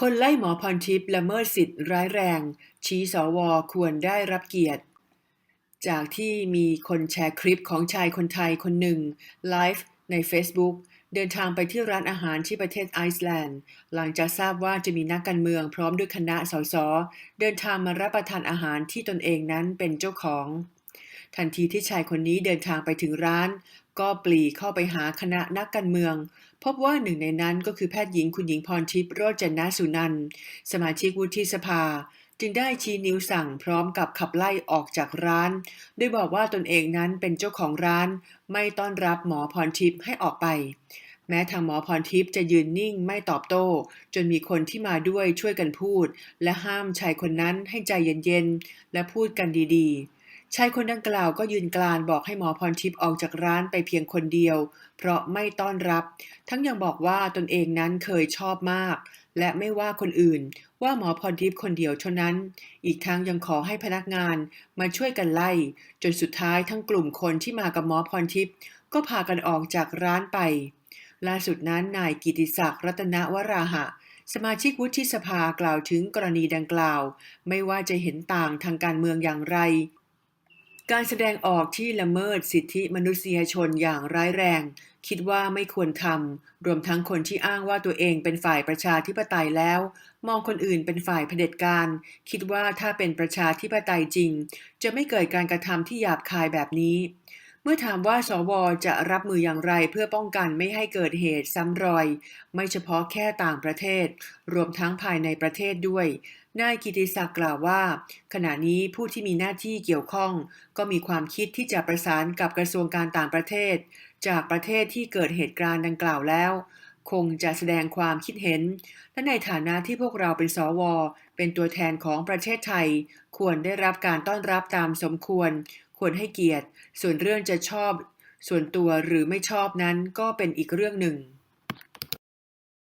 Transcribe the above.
คนไล่หมอพรทิพย์ละเมิดสิทธิ์ร้ายแรง ชี้สวควรได้รับเกียรติ จากที่มีคนแชร์คลิปของชายคนไทยคนหนึ่งไลฟ์ใน Facebook เดินทางไปที่ร้านอาหารที่ประเทศไอซ์แลนด์ หลังจากทราบว่าจะมีนักการเมืองพร้อมด้วยคณะสส เดินทางมารับประทานอาหารที่ตนเองนั้นเป็นเจ้าของ ทันทีที่ชายคนนี้เดินทางไปถึงร้าน ก็ปลีเข้าไปหาคณะนักการเมือง พบว่าหนึ่งในนั้นก็คือแพทย์หญิงคุณหญิงพรทิพย์โรจนสุนันสมาชิกวุฒิสภา จึงได้ชี้นิ้วสั่งพร้อมกับขับไล่ออกจากร้านโดยบอกว่าตนเองนั้นเป็นเจ้าของร้าน ไม่ต้อนรับหมอพรทิพย์ให้ออกไปแม้ทางหมอพรทิพย์จะยืนนิ่งไม่ตอบโต้ จนมีคนที่มาด้วยช่วยกันพูด และห้ามชายคนนั้นให้ใจเย็นๆ และพูดกันดีๆ ชายคนดังกล่าวก็ยืนกลานบอกให้หมอพรทิพย์ออกจากร้านไปเพียงคนเดียว เพราะไม่ต้อนรับ ทั้งยังบอกว่าตนเองนั้นเคยชอบมาก และไม่ว่าคนอื่น ว่าหมอพรทิพย์คนเดียวเท่านั้น อีกทั้งยังขอให้พนักงานมาช่วยกันไล่ จนสุดท้ายทั้งกลุ่มคนที่มากับหมอพรทิพย์ก็พากันออกจากร้านไป ล่าสุดนั้นนายกิติศักดิ์รัตนวราหะสมาชิกวุฒิสภากล่าวถึงกรณีดังกล่าว ไม่ว่าจะเห็นต่างทางการเมืองอย่างไร การแสดงออกที่ละเมิดสิทธิมนุษยชนอย่างร้ายแรง คิดว่าไม่ควรทำรวมทั้งคนที่อ้างว่าตัวเองเป็นฝ่ายประชาธิปไตยแล้ว มองคนอื่นเป็นฝ่ายเผด็จการ คิดว่าถ้าเป็นประชาธิปไตยจริง จะไม่เกิดการกระทำที่หยาบคายแบบนี้ เมื่อถามว่าสวจะรับมืออย่างไรเพื่อป้องกันไม่ให้เกิดเหตุซ้ำรอย ไม่เฉพาะแค่ต่างประเทศ รวมทั้งภายในประเทศด้วย นายกิติศักดิ์กล่าวว่า ขณะนี้ผู้ที่มีหน้าที่เกี่ยวข้อง ก็มีความคิดที่จะประสานกับกระทรวงการต่างประเทศ จากประเทศที่เกิดเหตุการณ์ดังกล่าวแล้ว คงจะแสดงความคิดเห็น และในฐานะที่พวกเราเป็นสว เป็นตัวแทนของประเทศไทย ควรได้รับการต้อนรับตามสมควร ควรให้เกียรติ ส่วนเรื่องจะชอบส่วนตัวหรือไม่ชอบนั้นก็เป็นอีกเรื่องหนึ่ง